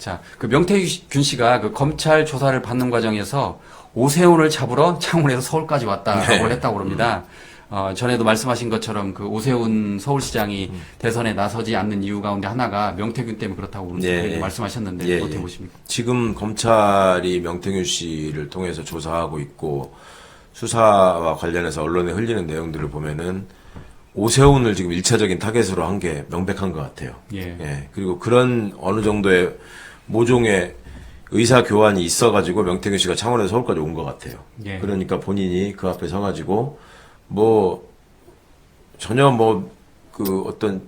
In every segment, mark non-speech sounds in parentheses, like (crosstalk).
자, 그 명태균 씨가 그 검찰 조사를 받는 과정에서 오세훈을 잡으러 창원에서 서울까지 왔다라고 네. 했다고 그럽니다. 어, 전에도 말씀하신 것처럼 그 오세훈 서울시장이 음. 대선에 나서지 않는 이유 가운데 하나가 명태균 때문에 그렇다고 예, 예. 말씀하셨는데 예, 어떻게 예. 보십니까? 지금 검찰이 명태균 씨를 통해서 조사하고 있고 수사와 관련해서 언론에 흘리는 내용들을 보면은 오세훈을 지금 일차적인 타겟으로 한 게 명백한 것 같아요. 예. 그리고 그런 어느 정도의 모종의 의사 교환이 있어가지고 명태균 씨가 창원에서 서울까지 온 것 같아요. 예. 그러니까 본인이 그 앞에 서가지고 뭐 전혀 뭐 그 어떤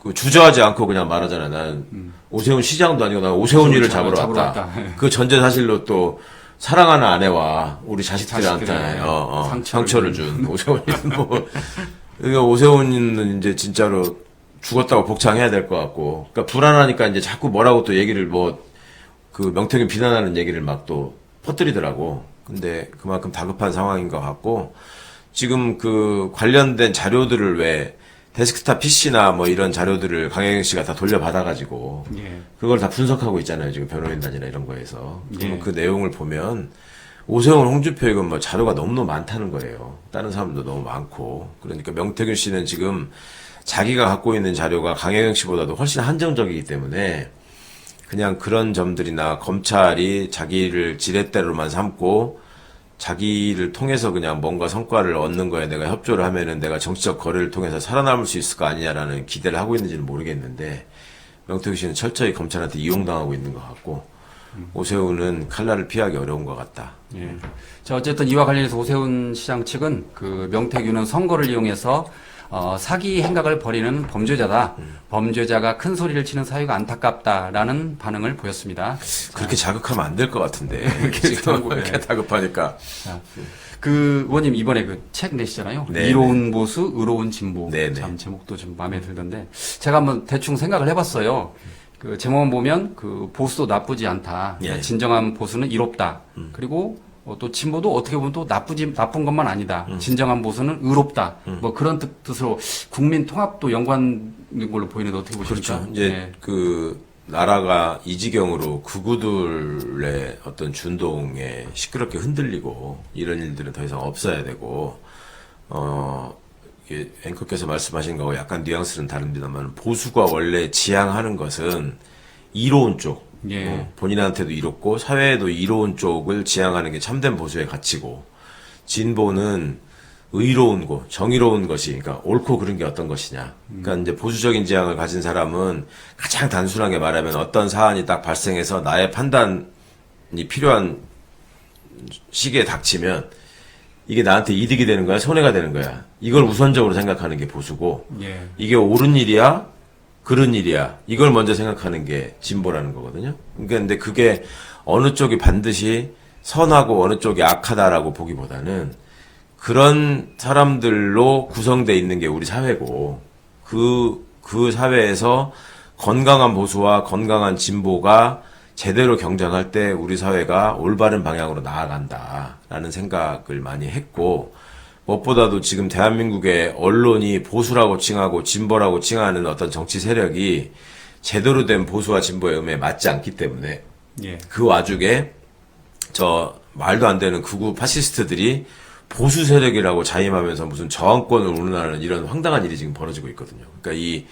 그 주저하지 않고 그냥 말하잖아요. 나는 오세훈 시장도 아니고 난 오세훈이를 잡으러, 잡으러 왔다. 왔다. 그 전제 사실로 또 사랑하는 아내와 우리 자식들한테 어, 어, 상처를 상처를 준 오세훈이는 뭐 그러니까 오세훈이는 이제 진짜로 죽었다고 복창해야 될 것 같고 그러니까 불안하니까 이제 자꾸 뭐라고 또 얘기를 뭐 그 명태균 비난하는 얘기를 막 또 퍼뜨리더라고. 근데 그만큼 다급한 상황인 것 같고 지금 그 관련된 자료들을 왜 데스크탑 PC나 뭐 이런 자료들을 강혜경 씨가 다 돌려받아가지고 예. 그걸 다 분석하고 있잖아요. 지금 변호인단이나 이런 거에서. 그러면 예. 그 내용을 보면 오세훈, 홍준표 이건 뭐 자료가 너무너무 많다는 거예요. 다른 사람도 너무 많고. 그러니까 명태균 씨는 지금 자기가 갖고 있는 자료가 강혜경 씨보다도 훨씬 한정적이기 때문에 그냥 그런 점들이나 검찰이 자기를 지렛대로만 삼고 자기를 통해서 그냥 뭔가 성과를 얻는 거에 내가 협조를 하면은 내가 정치적 거래를 통해서 살아남을 수 있을 거 아니냐라는 기대를 하고 있는지는 모르겠는데 명태균 씨는 철저히 검찰한테 이용당하고 있는 것 같고 오세훈은 칼날을 피하기 어려운 것 같다. 예. 자, 어쨌든 이와 관련해서 오세훈 시장 측은 그 명태균은 선거를 이용해서 어, 사기 행각을 벌이는 범죄자다. 범죄자가 큰 소리를 치는 사유가 안타깝다라는 반응을 보였습니다. 그렇게 자극하면 안 될 것 같은데 그렇죠. 지금 이렇게 다급하니까 자, 그 의원님 이번에 그 책 내시잖아요. 네, 이로운 보수, 의로운 진보. 네, 네. 참 제목도 좀 마음에 들던데 제가 한번 대충 생각을 해봤어요. 그 제목만 보면 그 보수도 나쁘지 않다. 예. 음. 진정한 보수는 이롭다. 그리고 어, 또 진보도 어떻게 보면 또 나쁘지 나쁜 것만 아니다. 음. 진정한 보수는 의롭다. 뭐 그런 뜻, 뜻으로 국민 통합도 연관된 걸로 보이는데 어떻게 보십니까? 그렇죠. 이제 예. 그 나라가 이 지경으로 극우들의 어떤 준동에 시끄럽게 흔들리고 이런 일들은 더 이상 없어야 되고 어 이게 앵커께서 말씀하신 거하고 약간 뉘앙스는 다릅니다만 보수가 원래 지향하는 것은 이로운 쪽 예. 어, 본인한테도 이롭고 사회에도 이로운 쪽을 지향하는 게 참된 보수의 가치고 진보는 의로운 것, 정의로운 것이, 그러니까 옳고 그른 게 어떤 것이냐. 그러니까 이제 보수적인 지향을 가진 사람은 가장 단순하게 말하면 어떤 사안이 딱 발생해서 나의 판단이 필요한 시기에 닥치면 이게 나한테 이득이 되는 거야, 손해가 되는 거야. 이걸 우선적으로 생각하는 게 보수고, 예. 이게 옳은 일이야? 그른 일이야? 이걸 먼저 생각하는 게 진보라는 거거든요. 그러니까 근데 그게 어느 쪽이 반드시 선하고 어느 쪽이 악하다라고 보기보다는 그런 사람들로 구성돼 있는 게 우리 사회고 그, 그 사회에서 건강한 보수와 건강한 진보가 제대로 경쟁할 때 우리 사회가 올바른 방향으로 나아간다라는 생각을 많이 했고 무엇보다도 지금 대한민국의 언론이 보수라고 칭하고 진보라고 칭하는 어떤 정치 세력이 제대로 된 보수와 진보의 의미에 맞지 않기 때문에 예. 그 와중에 저 말도 안 되는 극우 파시스트들이 보수 세력이라고 자임하면서 무슨 저항권을 운운하는 이런 황당한 일이 지금 벌어지고 있거든요. 그러니까 이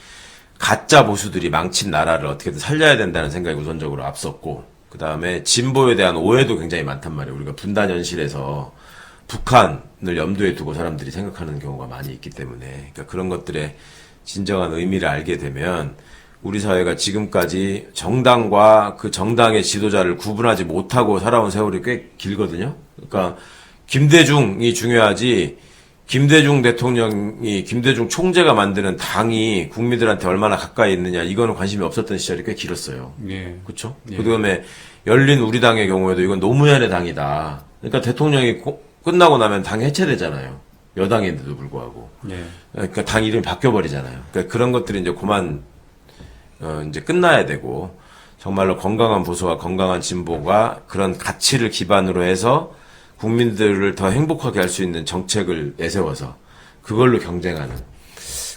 가짜 보수들이 망친 나라를 어떻게든 살려야 된다는 생각이 우선적으로 앞섰고 그 다음에 진보에 대한 오해도 굉장히 많단 말이에요. 우리가 분단 현실에서 북한을 염두에 두고 사람들이 생각하는 경우가 많이 있기 때문에 그러니까 그런 것들의 진정한 의미를 알게 되면 우리 사회가 지금까지 정당과 그 정당의 지도자를 구분하지 못하고 살아온 세월이 꽤 길거든요. 그러니까 김대중이 중요하지 김대중 대통령이 김대중 총재가 만드는 당이 국민들한테 얼마나 가까이 있느냐 이거는 관심이 없었던 시절이 꽤 길었어요. 예. 그렇죠? 예. 그다음에 열린 우리 당의 경우에도 이건 노무현의 당이다. 그러니까 대통령이 고- 끝나고 나면 당이 해체되잖아요. 여당인데도 불구하고. 예. 그러니까 당 이름이 바뀌어 버리잖아요. 그러니까 그런 것들이 이제 그만 어 이제 끝나야 되고 정말로 건강한 보수와 건강한 진보가 그런 가치를 기반으로 해서 국민들을 더 행복하게 할 수 있는 정책을 내세워서 그걸로 경쟁하는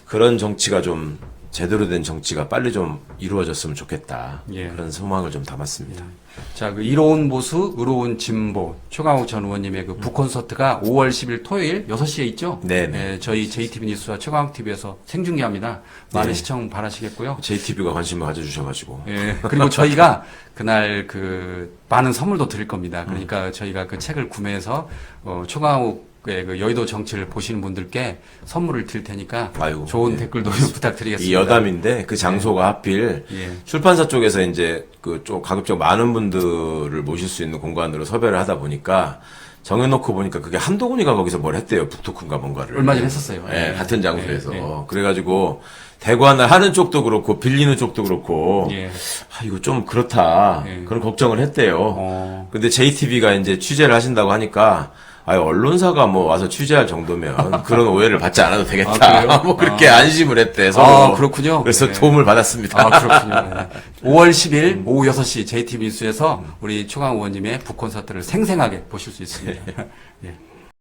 그런 정치가 좀 제대로 된 정치가 빨리 좀 이루어졌으면 좋겠다. 예. 그런 소망을 좀 담았습니다. 자, 그 이로운 보수, 의로운 진보, 최강욱 전 의원님의 그 북콘서트가 5월 10일 토요일 6시에 있죠? 네, 네. 예, 저희 JTB 뉴스와 최강욱 TV에서 생중계합니다. 많은 네. 시청 바라시겠고요. JTB가 관심을 가져주셔가지고. 예, 그리고 저희가 (laughs) 그날 그 많은 선물도 드릴 겁니다. 그러니까 저희가 그 책을 구매해서 어, 최강욱의 그 여의도 정치를 보시는 분들께 선물을 드릴 테니까 아이고, 좋은 예. 댓글도 (laughs) 부탁드리겠습니다. 이 여담인데 그 장소가 하필 예. 출판사 쪽에서 이제 그 좀 가급적 많은 분들을 모실 수 있는 공간으로 섭외를 하다 보니까 정해놓고 보니까 그게 한동훈이가 거기서 뭘 했대요. 북토큰가 뭔가를. 얼마 전에 했었어요. 예, 예. 같은 장소에서. 예, 예. 그래가지고 대관을 하는 쪽도 그렇고 빌리는 쪽도 그렇고 예. 아 이거 좀 그렇다 예. 그런 걱정을 했대요. 어. 근데 JTB가 이제 취재를 하신다고 하니까 아 언론사가 뭐 와서 취재할 정도면 (laughs) 그런 오해를 받지 않아도 되겠다. 아? (laughs) 뭐 그렇게 안심을 했대. 서로. 아, 그렇군요. 그래서 네. 도움을 받았습니다. 아, 그렇군요. (laughs) 네. 5월 10일 오후 6시 JTB 뉴스에서 우리 최강 의원님의 북콘서트를 생생하게 보실 수 있습니다. 예.